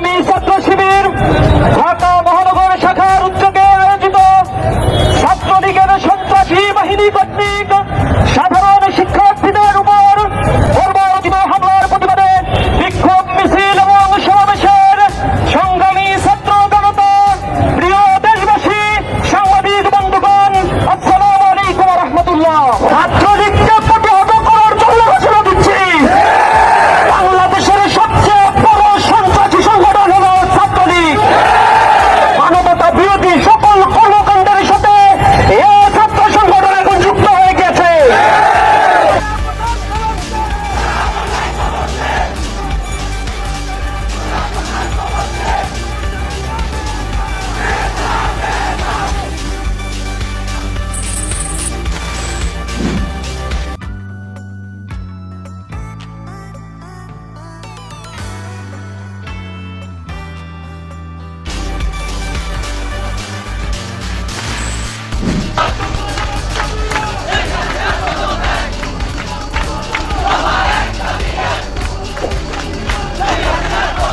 বাংলাদেশ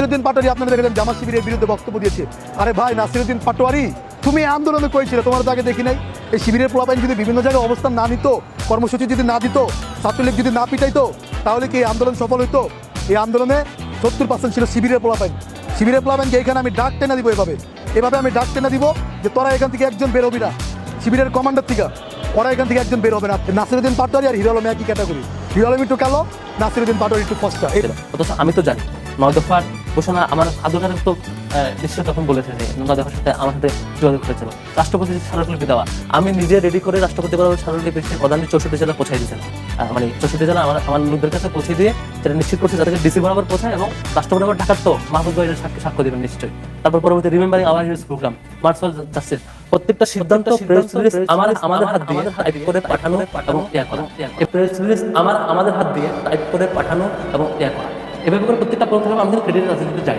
নাসিরুদ্দিন পাটোয়ারি আপনারা দেখলেন জামা শিবিরের বিরুদ্ধে বক্তব্য দিয়েছে। আরে ভাই, নাসিরুদ্দিন পাটোয়ারি, তুমি আন্দোলনে করেছিলে, তোমার তো আগে দেখি নাই। এই শিবিরের পোলাপাইন যদি বিভিন্ন জায়গায় অবস্থান না নিত, কর্মসূচি যদি না দিত, ছাত্রলীগ যদি না পিটাইতো, তাহলে কি এই আন্দোলন সফল হইতো? এই আন্দোলনে সত্তর পার্সেন্ট ছিল শিবিরের পোলাপাইন। শিবিরের পোলাপাইনকে এখানে আমি ডাক টেনে দিব এভাবে। এভাবে আমি ডাক টেনে দিব যে তোরা এখান থেকে একজন বেরোবি না। শিবিরের কমান্ডার থেকে, ওরা এখান থেকে একজন বের হবে না। নাসিরুদ্দিন পাটোয়ারি আর হিরো একই ক্যাটাগরি। হিরো একটু কালো, নাসিরুদ্দিন পাটোয়ারি একটু ফস্টা। এটা আমি তো জানি, নয় দফার ঘোষণা আমার আদরের তো নিশ্চয় তখন বলেছে যে নয় দফার সাথে আমার সাথে যোগাযোগ করেছিল। রাষ্ট্রপতি স্মারকলিপি দেওয়া। আমি নিজে রেডি করে রাষ্ট্রপতি বরাবর স্মারকলিপি প্রধান চৌষট্টি জেলা পৌঁছাই আহ, মানে চৌষট্টি জেলা আমার আমার লোকদের কাছে পৌঁছে দিয়ে সেটা নিশ্চিত করছে যাতে ডিসি বরাবর পৌঁছায় এবং রাষ্ট্রপতি আবার ঢাকার তো মাহবুব ভাই এর সাক্ষ্য দেবেন নিশ্চয়ই। তারপর পরবর্তী remembering our huge programme March of Justice প্রত্যেকটা সিদ্ধান্ত প্রেস রিলিজ আমার আমাদের হাত দিয়ে টাইপ করে পাঠানো এবং ইয়া করা। এই প্রেস রিলিজ আমার আমাদের হাত দিয়ে টাইপ করে পাঠানো এবং ইয়া করা। এভাবে করে প্রত্যেকটা আমাদের ক্রেডিটের রাজনীতিতে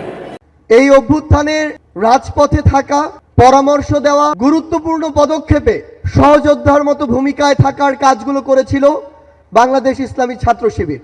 এই অভ্যুত্থানের রাজপথে থাকা, পরামর্শ দেওয়া, গুরুত্বপূর্ণ পদক্ষেপে সহযোদ্ধার মতো ভূমিকায় থাকার কাজগুলো করেছিল বাংলাদেশ ইসলামী ছাত্র শিবির।